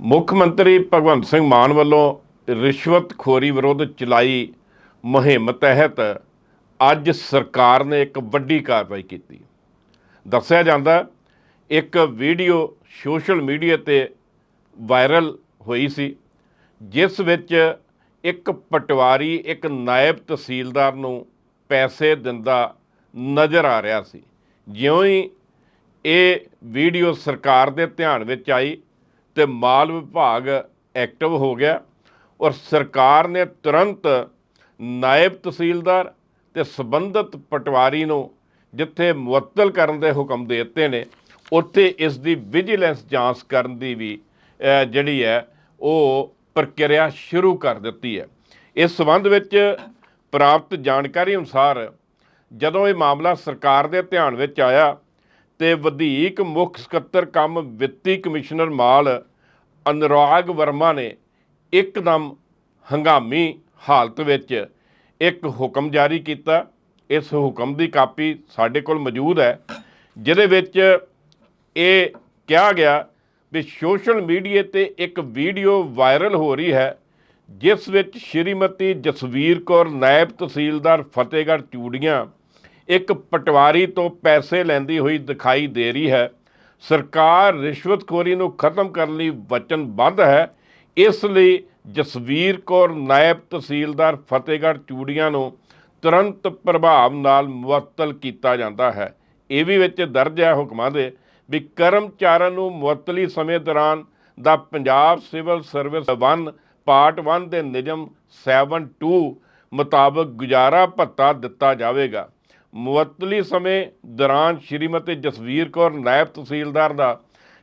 ਮੁੱਖ ਮੰਤਰੀ ਭਗਵੰਤ ਸਿੰਘ ਮਾਨ ਵੱਲੋਂ ਰਿਸ਼ਵਤਖੋਰੀ ਵਿਰੁੱਧ ਚਲਾਈ ਮੁਹਿੰਮ ਤਹਿਤ ਅੱਜ ਸਰਕਾਰ ਨੇ ਇੱਕ ਵੱਡੀ ਕਾਰਵਾਈ ਕੀਤੀ। ਦੱਸਿਆ ਜਾਂਦਾ ਇੱਕ ਵੀਡੀਓ ਸੋਸ਼ਲ ਮੀਡੀਆ ਤੇ ਵਾਇਰਲ ਹੋਈ ਸੀ, ਜਿਸ ਵਿੱਚ ਇੱਕ ਪਟਵਾਰੀ, ਇੱਕ ਨਾਇਬ ਤਹਿਸੀਲਦਾਰ ਨੂੰ ਪੈਸੇ ਦਿੰਦਾ ਨਜ਼ਰ ਆ ਰਿਹਾ ਸੀ। ਜਿਉਂ ਹੀ ਇਹ ਵੀਡੀਓ ਸਰਕਾਰ ਦੇ ਧਿਆਨ ਵਿੱਚ ਆਈ ਤੇ ਮਾਲ ਵਿਭਾਗ ਐਕਟਿਵ ਹੋ ਗਿਆ ਔਰ ਸਰਕਾਰ ਨੇ ਤੁਰੰਤ ਨਾਇਬ ਤਹਿਸੀਲਦਾਰ ਤੇ ਸੰਬੰਧਿਤ ਪਟਵਾਰੀ ਨੂੰ ਜਿੱਥੇ ਮੁਅੱਤਲ ਕਰਨ ਦੇ ਹੁਕਮ ਦੇ ਦਿੱਤੇ ਨੇ, ਉੱਥੇ ਇਸ ਦੀ ਵਿਜੀਲੈਂਸ ਜਾਂਚ ਕਰਨ ਦੀ ਵੀ ਜਿਹੜੀ ਹੈ, ਉਹ ਪ੍ਰਕਿਰਿਆ ਸ਼ੁਰੂ ਕਰ ਦਿੱਤੀ ਹੈ। ਇਸ ਸਬੰਧ ਵਿੱਚ ਪ੍ਰਾਪਤ ਜਾਣਕਾਰੀ ਅਨੁਸਾਰ ਜਦੋਂ ਇਹ ਮਾਮਲਾ ਸਰਕਾਰ ਦੇ ਧਿਆਨ ਵਿੱਚ ਆਇਆ ਤੇ ਵਧੀਕ ਮੁੱਖ ਸਕੱਤਰ ਕੰਮ ਵਿੱਤੀ ਕਮਿਸ਼ਨਰ ਮਾਲ ਅਨੁਰਾਗ ਵਰਮਾ ਨੇ ਇੱਕਦਮ ਹੰਗਾਮੀ ਹਾਲਤ ਵਿੱਚ ਇੱਕ ਹੁਕਮ ਜਾਰੀ ਕੀਤਾ। ਇਸ ਹੁਕਮ ਦੀ ਕਾਪੀ ਸਾਡੇ ਕੋਲ ਮੌਜੂਦ ਹੈ, ਜਿਹਦੇ ਵਿੱਚ ਇਹ ਕਿਹਾ ਗਿਆ ਵੀ ਸੋਸ਼ਲ ਮੀਡੀਆ ਤੇ ਇੱਕ ਵੀਡੀਓ ਵਾਇਰਲ ਹੋ ਰਹੀ ਹੈ, ਜਿਸ ਵਿੱਚ ਸ਼੍ਰੀਮਤੀ ਜਸਵੀਰ ਕੌਰ ਨਾਇਬ ਤਹਿਸੀਲਦਾਰ ਫਤਿਹਗੜ੍ਹ ਚੂੜੀਆਂ ਇੱਕ ਪਟਵਾਰੀ ਤੋਂ ਪੈਸੇ ਲੈਂਦੀ ਹੋਈ ਦਿਖਾਈ ਦੇ ਰਹੀ ਹੈ। ਸਰਕਾਰ ਰਿਸ਼ਵਤਖੋਰੀ ਨੂੰ ਖਤਮ ਕਰਨ ਲਈ ਵਚਨਬੱਧ ਹੈ। ਇਸ ਲਈ ਜਸਵੀਰ ਕੌਰ ਨਾਇਬ ਤਹਿਸੀਲਦਾਰ ਫਤਿਹਗੜ੍ਹ ਚੂੜੀਆਂ ਨੂੰ ਤੁਰੰਤ ਪ੍ਰਭਾਵ ਨਾਲ ਮੁਅੱਤਲ ਕੀਤਾ ਜਾਂਦਾ ਹੈ। ਇਹ ਵੀ ਵਿੱਚ ਦਰਜ ਹੈ ਹੁਕਮਾਂ ਦੇ ਵੀ ਕਰਮਚਾਰੀਆਂ ਨੂੰ ਮੁਅੱਤਲੀ ਸਮੇਂ ਦੌਰਾਨ ਦਾ ਪੰਜਾਬ ਸਿਵਲ ਸਰਵਿਸ 1 ਪਾਰਟ 1 ਦੇ ਨਿਯਮ 72 ਮੁਤਾਬਕ ਗੁਜ਼ਾਰਾ ਭੱਤਾ ਦਿੱਤਾ ਜਾਵੇਗਾ। ਮੁਅੱਤਲੀ ਸਮੇਂ ਦੌਰਾਨ ਸ਼੍ਰੀਮਤੀ ਜਸਵੀਰ ਕੌਰ ਨਾਇਬ ਤਹਿਸੀਲਦਾਰ ਦਾ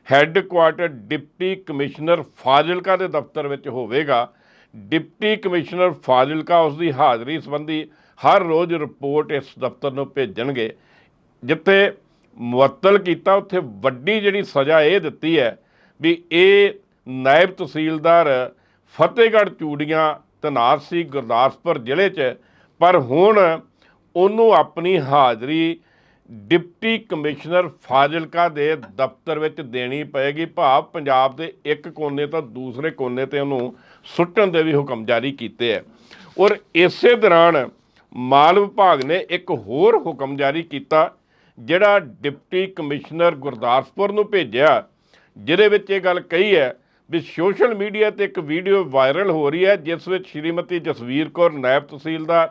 ਹੈੱਡਕੁਆਰਟਰ ਡਿਪਟੀ ਕਮਿਸ਼ਨਰ ਫਾਜ਼ਿਲਕਾ ਦੇ ਦਫ਼ਤਰ ਵਿੱਚ ਹੋਵੇਗਾ। ਡਿਪਟੀ ਕਮਿਸ਼ਨਰ ਫਾਜ਼ਿਲਕਾ ਉਸ ਦੀ ਹਾਜ਼ਰੀ ਸੰਬੰਧੀ ਹਰ ਰੋਜ਼ ਰਿਪੋਰਟ ਇਸ ਦਫ਼ਤਰ ਨੂੰ ਭੇਜਣਗੇ, ਜਿੱਥੇ ਮੁਅੱਤਲ ਕੀਤਾ, ਉੱਥੇ ਵੱਡੀ ਜਿਹੜੀ ਸਜ਼ਾ ਇਹ ਦਿੱਤੀ ਹੈ ਵੀ ਇਹ ਨਾਇਬ ਤਹਿਸੀਲਦਾਰ ਫਤਿਹਗੜ੍ਹ ਚੂੜੀਆਂ ਤਨਾਤ ਸੀ ਗੁਰਦਾਸਪੁਰ ਜ਼ਿਲ੍ਹੇ 'ਚ, ਪਰ ਹੁਣ ਉਹਨੂੰ ਆਪਣੀ ਹਾਜ਼ਰੀ ਡਿਪਟੀ ਕਮਿਸ਼ਨਰ ਫਾਜ਼ਿਲਕਾ ਦੇ ਦਫ਼ਤਰ ਵਿੱਚ ਦੇਣੀ ਪਏਗੀ। ਭਾਵ ਪੰਜਾਬ ਦੇ ਇੱਕ ਕੋਨੇ ਤੋਂ ਦੂਸਰੇ ਕੋਨੇ ਤੇ ਉਹਨੂੰ ਸੁੱਟਣ ਦੇ ਵੀ ਹੁਕਮ ਜਾਰੀ ਕੀਤੇ ਹੈ ਔਰ ਇਸੇ ਦੌਰਾਨ ਮਾਲ ਵਿਭਾਗ ਨੇ ਇੱਕ ਹੋਰ ਹੁਕਮ ਜਾਰੀ ਕੀਤਾ, ਜਿਹੜਾ ਡਿਪਟੀ ਕਮਿਸ਼ਨਰ ਗੁਰਦਾਸਪੁਰ ਨੂੰ ਭੇਜਿਆ, ਜਿਹਦੇ ਵਿੱਚ ਇਹ ਗੱਲ ਕਹੀ ਹੈ ਵੀ ਸੋਸ਼ਲ ਮੀਡੀਆ ਤੇ ਇੱਕ ਵੀਡੀਓ ਵਾਇਰਲ ਹੋ ਰਹੀ ਹੈ ਜਿਸ ਵਿੱਚ ਸ਼੍ਰੀਮਤੀ ਜਸਵੀਰ ਕੌਰ, ਨਾਇਬ ਤਹਿਸੀਲਦਾਰ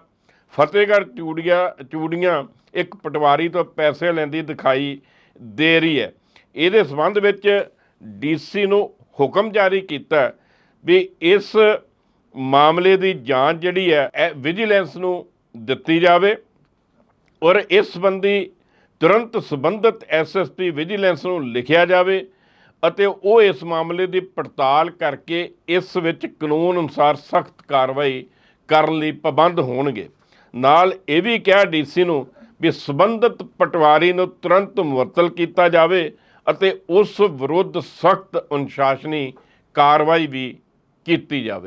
ਫਤਿਹਗੜ੍ਹ ਚੂੜੀਆਂ ਚੂੜੀਆਂ ਇੱਕ ਪਟਵਾਰੀ ਤੋਂ ਪੈਸੇ ਲੈਂਦੀ ਦਿਖਾਈ ਦੇ ਰਹੀ ਹੈ। ਇਹਦੇ ਸੰਬੰਧ ਵਿੱਚ ਡੀਸੀ ਨੂੰ ਹੁਕਮ ਜਾਰੀ ਕੀਤਾ ਵੀ ਇਸ ਮਾਮਲੇ ਦੀ ਜਾਂਚ ਜਿਹੜੀ ਹੈ, ਇਹ ਵਿਜੀਲੈਂਸ ਨੂੰ ਦਿੱਤੀ ਜਾਵੇ ਔਰ ਇਸ ਸੰਬੰਧੀ ਤੁਰੰਤ ਸੰਬੰਧਿਤ ਐਸਐਸਪੀ ਵਿਜੀਲੈਂਸ ਨੂੰ ਲਿਖਿਆ ਜਾਵੇ ਅਤੇ ਉਹ ਇਸ ਮਾਮਲੇ ਦੀ ਪੜਤਾਲ ਕਰਕੇ ਇਸ ਵਿੱਚ ਕਾਨੂੰਨ ਅਨੁਸਾਰ ਸਖਤ ਕਾਰਵਾਈ ਕਰਨ ਲਈ ਪਾਬੰਦ ਹੋਣਗੇ। ਨਾਲ ਇਹ ਵੀ ਕਿਹਾ ਡੀਸੀ ਨੂੰ ਵੀ ਸੰਬੰਧਿਤ ਪਟਵਾਰੀ ਨੂੰ ਤੁਰੰਤ ਮੁਅੱਤਲ ਕੀਤਾ ਜਾਵੇ ਅਤੇ ਉਸ ਵਿਰੁੱਧ ਸਖਤ ਅਨੁਸ਼ਾਸਨੀ ਕਾਰਵਾਈ ਵੀ ਕੀਤੀ ਜਾਵੇ।